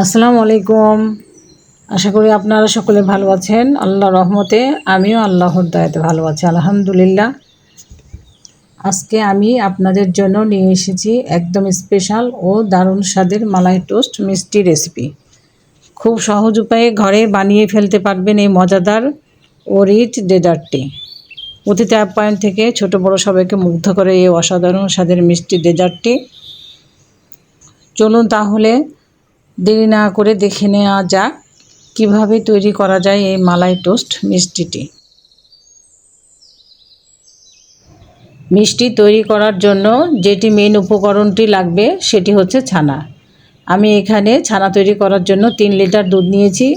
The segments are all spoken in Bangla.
আসসালামু আলাইকুম। আশা করি আপনারা সকলে ভালো আছেন। আল্লাহ রহমতে আমিও আল্লাহর দয়াতে ভালো আছি, আলহামদুলিল্লাহ। আজকে আমি আপনাদের জন্য নিয়ে এসেছি একদম স্পেশাল ও দারুণ স্বাদের মালাই টোস্ট মিষ্টি রেসিপি খুব সহজ উপায়ে ঘরে বানিয়ে ফেলতে পারবেন এই মজাদার ও রিচ ডেজার্টটি অতিথি আপ্যায়ন থেকে ছোট বড় সবাইকে মুগ্ধ করে এই অসাধারণ স্বাদের মিষ্টি ডেজার্টটি চলুন তাহলে দেরি না করে দেখে নেওয়া যাক কীভাবে তৈরি করা যায় এই মালাই টোস্ট মিষ্টিটি। মিষ্টি তৈরি করার জন্য যেটি মেন উপকরণটি লাগবে সেটি হচ্ছে ছানা। আমি এখানে ছানা তৈরি করার জন্য তিন লিটার দুধ নিয়েছি।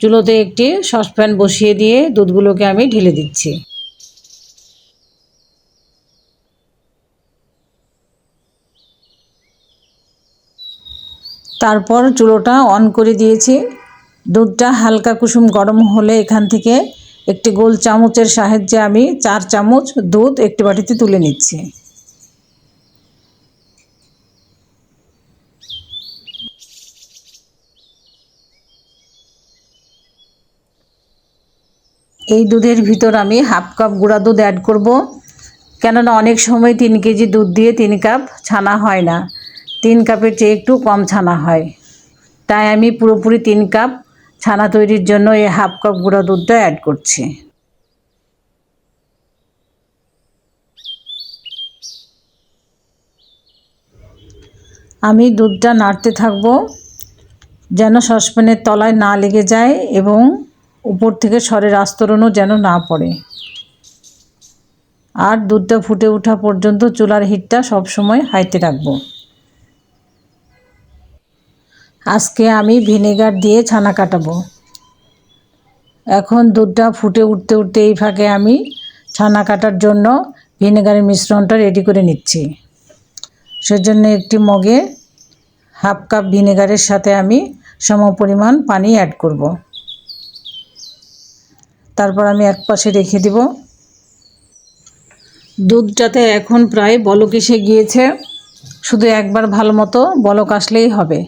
চুলোতে একটি সসপ্যান বসিয়ে দিয়ে দুধগুলোকে আমি ঢেলে দিচ্ছি। তারপর চুলোটা অন করে দিয়েছি। দুধটা হালকা কুসুম গরম হলে এখান থেকে একটি গোল চামচের সাহায্যে আমি চার চামচ দুধ একটি বাটিতে তুলে নিচ্ছি। এই দুধের ভিতর আমি হাফ কাপ গুঁড়া দুধ অ্যাড করব। কেননা অনেক সময় তিন কেজি দুধ দিয়ে তিন কাপ ছানা হয় না। তিন কাপের চেয়ে একটু কম ছানা হয়। তাই আমি পুরোপুরি তিন কাপ ছানা তৈরির জন্য এই হাফ কাপ গুঁড়া দুধটা অ্যাড করছি। আমি দুধটা নাড়তে থাকব, যেন সসপ্যানের তলায় না লেগে যায় এবং উপর থেকে সরের আস্তরণও যেন না পড়ে। আর দুধটা ফুটে ওঠা পর্যন্ত চুলার হিটটা সবসময় হাইতে রাখব। আজকে আমি ভিনেগার দিয়ে ছানা কাটাবো। এখন দুধটা ফুটে উঠতে উঠতে এই ফাঁকে আমি ছানা কাটার জন্য ভিনেগারের মিশ্রণটা রেডি করে নিচ্ছি। সেজন্য একটি মগে হাফ কাপ ভিনেগারের সাথে আমি সম পরিমাণ পানি অ্যাড করব। তারপর আমি এক পাশে রেখে দিব। দুধটাতে এখন প্রায় বলক এসে গিয়েছে, শুধু একবার ভালো মতো বলক আসলেই হবে।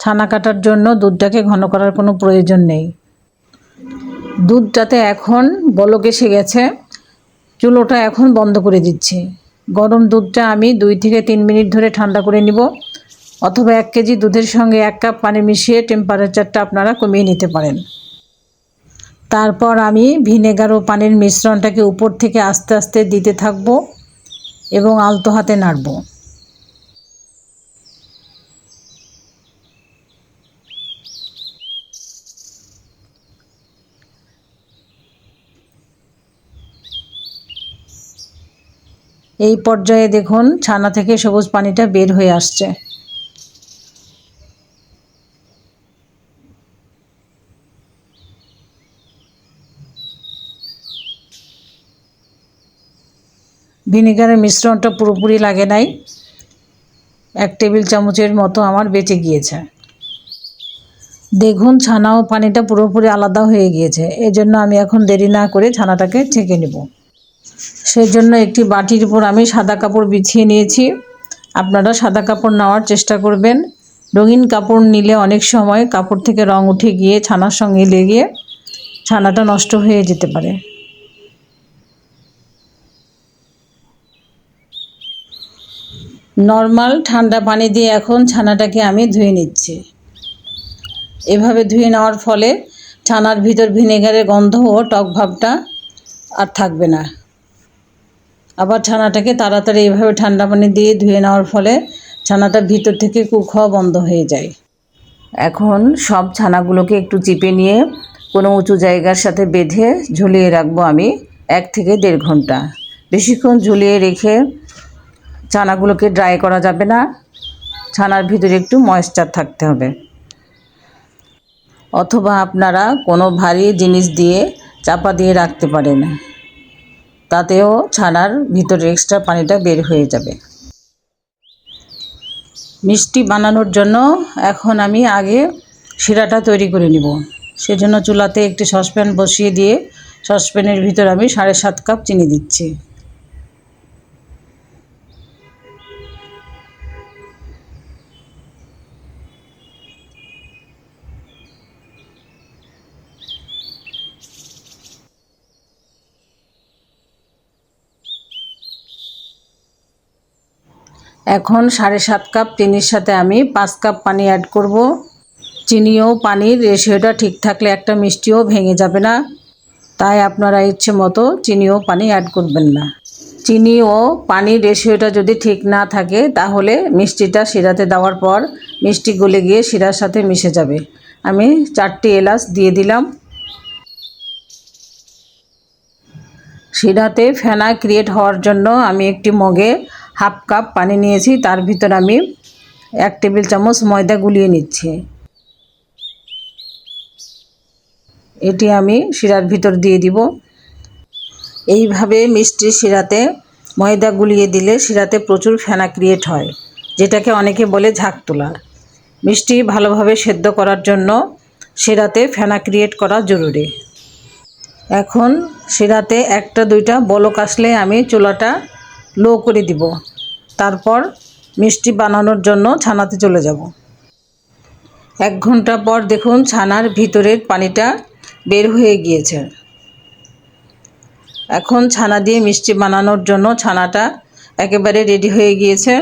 ছানা কাটার জন্য দুধটাকে ঘন করার কোনো প্রয়োজন নেই। দুধটাতে এখন বলক এসে গেছে, চুলোটা এখন বন্ধ করে দিচ্ছি। গরম দুধটা আমি দুই থেকে তিন মিনিট ধরে ঠান্ডা করে নিব, অথবা এক কেজি দুধের সঙ্গে এক কাপ পানি মিশিয়ে টেম্পারেচারটা আপনারা কমিয়ে নিতে পারেন। তারপর আমি ভিনেগার ও পানির মিশ্রণটাকে উপর থেকে আস্তে আস্তে দিতে থাকব এবং আলতো হাতে নাড়বো। এই পর্যায়ে দেখুন, ছানা থেকে সবুজ পানিটা বের হয়ে আসছে। ভিনেগারের মিশ্রণটা পুরোপুরি লাগে নাই। এক টেবিল চামচের মতো আমার বেঁচে গিয়েছে। দেখুন, ছানা ও পানিটা পুরোপুরি আলাদা হয়ে গিয়েছে। এজন্য আমি এখন দেরি না করে ছানাটাকে ছেঁকে নেব। সেই জন্য একটি বাটির উপর আমি সাদা কাপড় বিছিয়ে নিয়েছি। আপনারা সাদা কাপড় নেওয়ার চেষ্টা করবেন। রঙিন কাপড় নিলে অনেক সময় কাপড় থেকে রং উঠে গিয়ে ছানার সঙ্গে লেগে ছানাটা নষ্ট হয়ে যেতে পারে। নর্মাল ঠান্ডা পানি দিয়ে এখন ছানাটাকে আমি ধুয়ে নিচ্ছি। এভাবে ধুয়ে নেওয়ার ফলে ছানার ভিতর ভিনেগারের গন্ধ ও টক ভাবটা আর থাকবে না। আবার ছানাটাকে তাড়াতাড়ি এইভাবে ঠান্ডা পানি দিয়ে ধুয়ে নেওয়ার ফলে ছানাটা ভিতর থেকে কুক হওয়া বন্ধ হয়ে যায়। এখন সব ছানাগুলোকে একটু চিপে নিয়ে কোনো উঁচু জায়গার সাথে বেঁধে ঝুলিয়ে রাখব আমি এক থেকে দেড় ঘণ্টা। বেশিক্ষণ ঝুলিয়ে রেখে ছানাগুলোকে ড্রাই করা যাবে না। ছানার ভিতরে একটু ময়েশ্চার থাকতে হবে। অথবা আপনারা কোনো ভারী জিনিস দিয়ে চাপা দিয়ে রাখতে পারেন। তাতেও ছানার ভিতরে এক্সট্রা পানিটা বের হয়ে যাবে। মিষ্টি বানানোর জন্য এখন আমি আগে শিরাটা তৈরি করে নিব। সেজন্য চুলাতে একটি সসপ্যান বসিয়ে দিয়ে সসপ্যানের ভিতর আমি সাড়ে সাত কাপ চিনি দিচ্ছি। এখন সাড়ে সাত কাপ চিনির সাথে আমি পাঁচ কাপ পানি অ্যাড করব। চিনি ও পানির রেশিওটা ঠিক থাকলে একটা মিষ্টিও ভেঙে যাবে না। তাই আপনারা ইচ্ছে মতো চিনি ও পানি অ্যাড করবেন না। চিনি ও পানির রেশিওটা যদি ঠিক না থাকে, তাহলে মিষ্টিটা শিরাতে দেওয়ার পর মিষ্টি গলে গিয়ে শিরার সাথে মিশে যাবে। আমি চারটি এলাচ দিয়ে দিলাম। শিরাতে ফেনা ক্রিয়েট হওয়ার জন্য আমি একটি মগে হাফ কাপ পানি নিয়েছি, তার ভিতর আমি এক টেবিল চামচ ময়দা গুলিয়ে নিচ্ছি। এটি আমি শিরার ভিতর দিয়ে দিব। এইভাবে মিষ্টি শিরাতে ময়দা গুলিয়ে দিলে শিরাতে প্রচুর ফেনা ক্রিয়েট হয়, যেটাকে অনেকে বলে ঝাঁক তোলা। মিষ্টি ভালোভাবে সেদ্ধ করার জন্য শিরাতে ফেনা ক্রিয়েট করা জরুরি। এখন শিরাতে একটা দুইটা বলক আসলে আমি চুলাটা লো করে দিব। তারপর মিষ্টি বানানোর জন্য ছানাতে চলে যাব। এক ঘণ্টা পর দেখুন ছানার ভিতরের পানিটা বের হয়ে গিয়েছে। এখন ছানা দিয়ে মিষ্টি বানানোর জন্য ছানাটা একেবারে রেডি হয়ে গিয়েছে।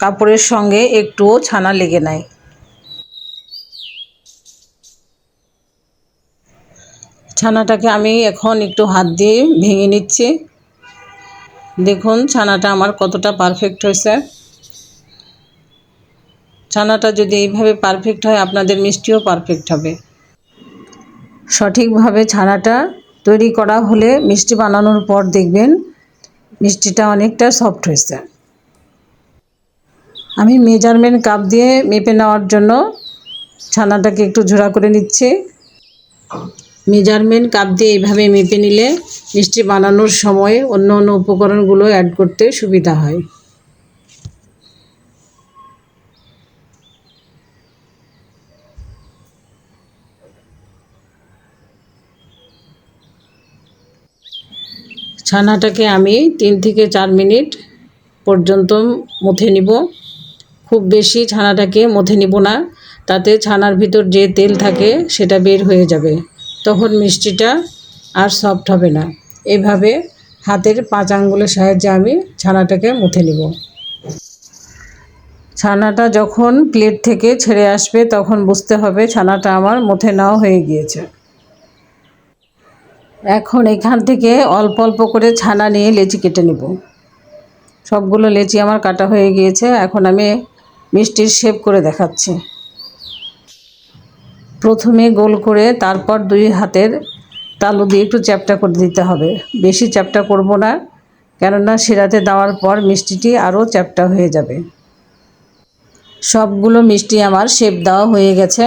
কাপড়ের সঙ্গে একটুও ছানা লেগে নাই। ছানাটাকে আমি এখন একটু হাত দিয়ে ভেঙে নিচ্ছি। দেখুন, ছানাটা আমার কতটা পারফেক্ট হয়েছে। ছানাটা যদি এইভাবে পারফেক্ট হয়, আপনাদের মিষ্টিও পারফেক্ট হবে। সঠিকভাবে ছানাটা তৈরি করা হলে মিষ্টি বানানোর পর দেখবেন মিষ্টিটা অনেকটা সফট হয়েছে। আমি মেজারমেন্ট কাপ দিয়ে মেপে নেওয়ার জন্য ছানাটাকে একটু ঝোড়া করে নিচ্ছি। মেজারমেন্ট কাপ দিয়ে এইভাবে মেপে নিলে মিষ্টি বানানোর সময় অন্য অন্য উপকরণগুলো অ্যাড করতে সুবিধা হয়। ছানাটাকে আমি তিন থেকে চার মিনিট পর্যন্ত মুথে নিব। খুব বেশি ছানাটাকে মুথে নিব না, তাতে ছানার ভিতর যে তেল থাকে সেটা বের হয়ে যাবে। তখন মিষ্টিটা আর সফট হবে না। এভাবে হাতের পাঁচ আঙ্গুলের সাহায্যে আমি ছানাটাকে মুথে নিব। ছানাটা যখন প্লেট থেকে ছেড়ে আসবে, তখন বুঝতে হবে ছানাটা আমার মুথে নেওয়া হয়ে গিয়েছে। এখন এখান থেকে অল্প অল্প করে ছানা নিয়ে লেচি কেটে নেব। সবগুলো লেচি আমার কাটা হয়ে গিয়েছে। এখন আমি মিষ্টির শেপ করে দেখাচ্ছি। প্রথমে গোল করে তারপর দুই হাতের তালু দিয়ে একটু চ্যাপটা করে দিতে হবে। বেশি চ্যাপটা করব না, কেননা শিরাতে দেওয়ার পর মিষ্টিটি আরও চ্যাপটা হয়ে যাবে। সবগুলো মিষ্টি আমার শেপ দেওয়া হয়ে গেছে।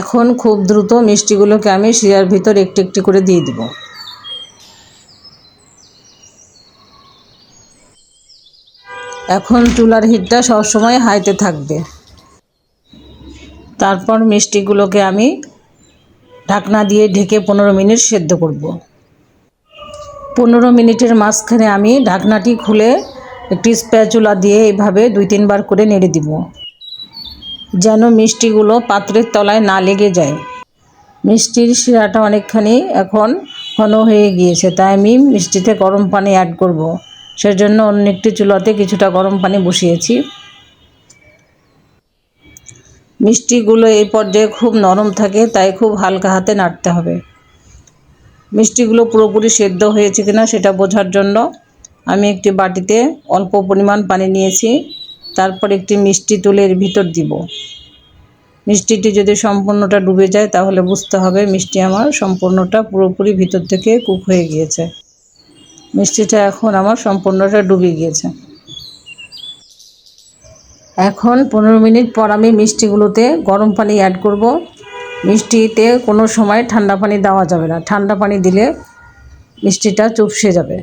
এখন খুব দ্রুত মিষ্টিগুলোকে আমি শিরার ভিতর একটু একটু করে দিয়ে দিব। এখন চুলার হিটটা সবসময় হাইতে থাকবে। তারপর মিষ্টিগুলোকে আমি ঢাকনা দিয়ে ঢেকে পনেরো মিনিট সেদ্ধ করব। পনেরো মিনিটের মাঝখানে আমি ঢাকনাটি খুলে একটি স্প্যাচুলা দিয়ে এইভাবে দুই তিনবার করে নেড়ে দিব, যেন মিষ্টিগুলো পাত্রের তলায় না লেগে যায়। মিষ্টির শিরাটা অনেকখানি এখন ঘন হয়ে গিয়েছে, তাই আমি মিষ্টিতে গরম পানি অ্যাড করব। সেজন্য অন্য একটি চুলাতে কিছুটা গরম পানি বসিয়েছি। মিষ্টিগুলো এই পর্যায়ে খুব নরম থাকে, তাই খুব হালকা হাতে নাড়তে হবে। মিষ্টিগুলো পুরোপুরি সেদ্ধ হয়েছে কিনা সেটা বোঝার জন্য আমি একটি বাটিতে অল্প পরিমাণ পানি নিয়েছি, তারপর একটি মিষ্টি তুলে এর ভিতর দিব। মিষ্টিটি যদি সম্পূর্ণটা ডুবে যায় তাহলে বুঝতে হবে মিষ্টি আমার সম্পূর্ণটা পুরোপুরি ভিতর থেকে কুক হয়ে গিয়েছে। মিষ্টিটা এখন আমার সম্পূর্ণটা ডুবে গিয়েছে। এখন পনেরো মিনিট পর আমি মিষ্টিগুলোতে গরম পানি অ্যাড করব। মিষ্টিতে কোনো সময় ঠান্ডা পানি দেওয়া যাবে না। ঠান্ডা পানি দিলে মিষ্টিটা চুপসে যাবে।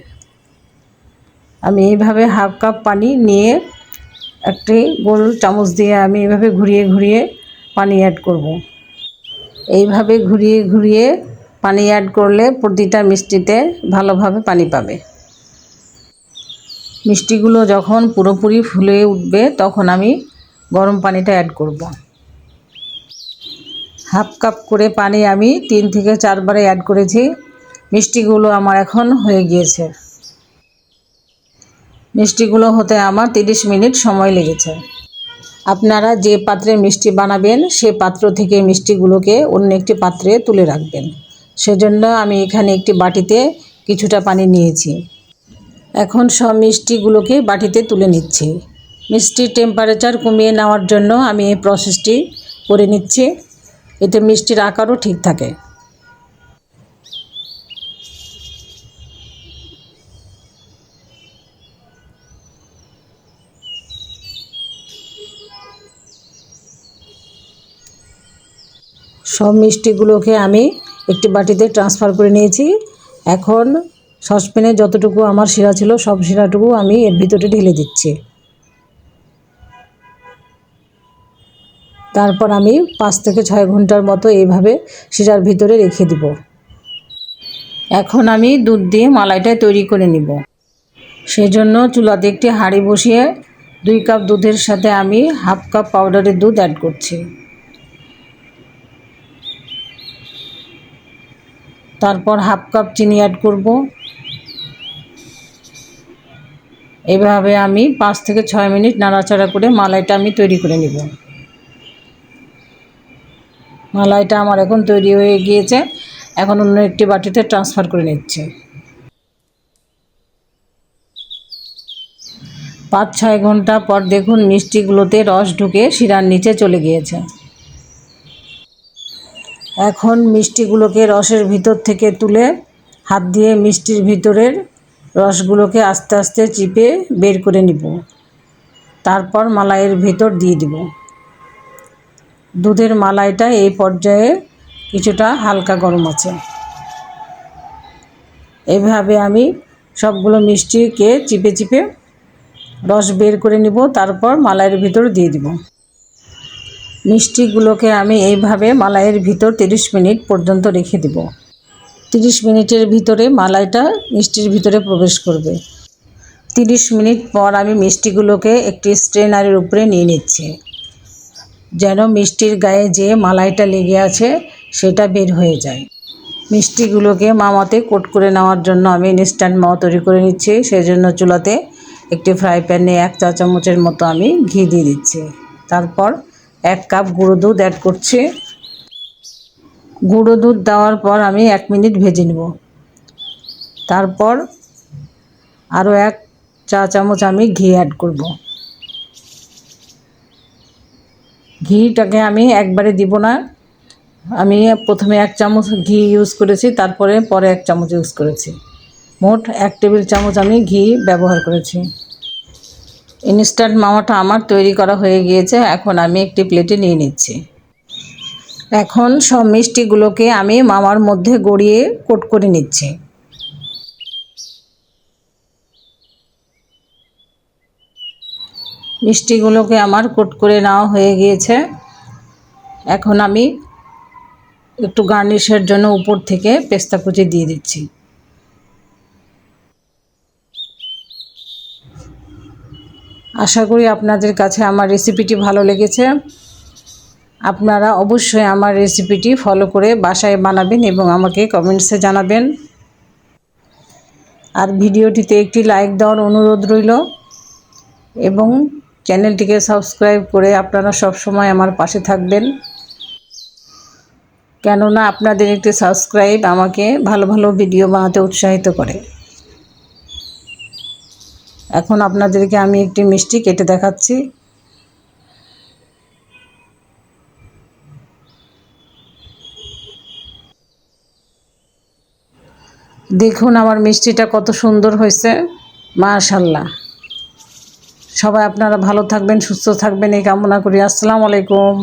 আমি এইভাবে হাফ কাপ পানি নিয়ে একটি গোল চামচ দিয়ে আমি এইভাবে ঘুরিয়ে ঘুরিয়ে পানি অ্যাড করব। এইভাবে ঘুরিয়ে ঘুরিয়ে পানি অ্যাড করলে প্রতিটা মিষ্টিতে ভালোভাবে পানি পাবে। মিষ্টিগুলো যখন পুরোপুরি ফুলে উঠবে, তখন আমি গরম পানিটা অ্যাড করব। হাফ কাপ করে পানি আমি তিন থেকে চারবারে অ্যাড করেছি। মিষ্টিগুলো আমার এখন হয়ে গিয়েছে। মিষ্টিগুলো হতে আমার তিরিশ মিনিট সময় লেগেছে। আপনারা যে পাত্রে মিষ্টি বানাবেন, সে পাত্র থেকে মিষ্টিগুলোকে অন্য একটি পাত্রে তুলে রাখবেন। সেজন্য আমি এখানে একটি বাটিতে কিছুটা পানি নিয়েছি। এখন সব মিষ্টিগুলোকে বাটিতে তুলে নিচ্ছি। মিষ্টির টেম্পারেচার কমিয়ে নেওয়ার জন্য আমি এই প্রসেসটি করে নিচ্ছি। এতে মিষ্টির আকারও ঠিক থাকে। সব মিষ্টিগুলোকে আমি একটি বাটিতে ট্রান্সফার করে নিয়েছি। এখন সসপ্যানে যতটুকু আমার শিরা ছিল, সব শিরাটুকু আমি এর ভিতরে ঢেলে দিচ্ছি। তারপর আমি পাঁচ থেকে ছয় ঘণ্টার মতো এইভাবে শিরার ভিতরে রেখে দিব। এখন আমি দুধ দিয়ে মালাইটা তৈরি করে নিব। সেজন্য চুলাতে একটি হাঁড়ি বসিয়ে দুই কাপ দুধের সাথে আমি হাফ কাপ পাউডারের দুধ অ্যাড করছি। তারপর হাফ কাপ চিনি অ্যাড করব। এভাবে আমি পাঁচ থেকে ছয় মিনিট নাড়াচাড়া করে মালাইটা আমি তৈরি করে নিব। মালাইটা আমার এখন তৈরি হয়ে গিয়েছে। এখন অন্য একটি বাটিতে ট্রান্সফার করে নিচ্ছে। পাঁচ, ছয় ঘণ্টা পর দেখুন মিষ্টিগুলোতে রস ঢুকে শিরার নিচে চলে গিয়েছে। এখন মিষ্টিগুলোকে রসের ভিতর থেকে তুলে হাত দিয়ে মিষ্টির ভিতরের রসগুলোকে আস্তে আস্তে চিপে বের করে নিব। তারপর মালাইয়ের ভিতর দিয়ে দিব। দুধের মালাইটা এই পর্যায়ে কিছুটা হালকা গরম আছে। এভাবে আমি সবগুলো মিষ্টিকে চিপে চিপে রস বের করে নিব, তারপর মালাইয়ের ভিতর দিয়ে দিব। মিষ্টিগুলোকে আমি এইভাবে মালাইয়ের ভিতর তিরিশ মিনিট পর্যন্ত রেখে দেব। তিরিশ মিনিটের ভিতরে মালাইটা মিষ্টির ভিতরে প্রবেশ করবে। তিরিশ মিনিট পর আমি মিষ্টিগুলোকে একটি স্ট্রেনারের উপরে নিয়ে নিচ্ছি। যেন মিষ্টির গায়ে যে মালাইটা লেগে আছে, সেটা বের হয়ে যায়। মিষ্টিগুলোকে মামাতে কোট করে নেওয়ার জন্য আমি ইনস্ট্যান্ট মাও তৈরি করে নিচ্ছি। সেই জন্য চুলাতে একটি ফ্রাই প্যানে এক চা চামচের মতো আমি ঘি দিয়ে দিচ্ছি। তারপর এক কাপ গুঁড়ো দুধ অ্যাড করছি। গুঁড়ো দুধ দেওয়ার পর আমি এক মিনিট ভেজে নেব। তারপর আরও এক চা চামচ আমি ঘি অ্যাড করব। ঘিটাকে আমি একবারে দিব না। আমি প্রথমে এক চামচ ঘি ইউজ করেছি, তারপরে পরে এক চামচ ইউজ করেছি। মোট এক টেবিল চামচ আমি ঘি ব্যবহার করেছি। ইনস্ট্যান্ট মামাটা আমার তৈরি করা হয়ে গিয়েছে, এখন আমি একটি প্লেটে নিয়ে নিচ্ছি। এখন সব মিষ্টিগুলোকে আমি মামার মধ্যে গড়িয়ে কোট করে নিচ্ছি। মিষ্টিগুলোকে আমার কোট করে নেওয়া হয়ে গিয়েছে। এখন আমি একটু গার্নিশের জন্য উপর থেকে পেস্তা কুচি দিয়ে দিচ্ছি। আশা করি আপনাদের কাছে আমার রেসিপিটি ভালো লেগেছে। আপনারা অবশ্যই আমার রেসিপিটি ফলো করে বাসায় বানাবেন এবং আমাকে কমেন্টসে জানাবেন। আর ভিডিওটিতে একটি লাইক দেওয়ার অনুরোধ রইল এবং চ্যানেলটিকে সাবস্ক্রাইব করে আপনারা সব সময় আমার পাশে থাকবেন। কেননা আপনাদের একটি সাবস্ক্রাইব আমাকে ভালো ভালো ভিডিও বানাতে উৎসাহিত করে। এখন আপনাদেরকে আমি একটি মিষ্টি কেটে দেখাচ্ছি। দেখুন আমার মিষ্টিটা কত সুন্দর হয়েছে। মাশাল্লাহ সবাই আপনারা ভালো থাকবেন, সুস্থ থাকবেন, এই কামনা করি। আসসালামু আলাইকুম।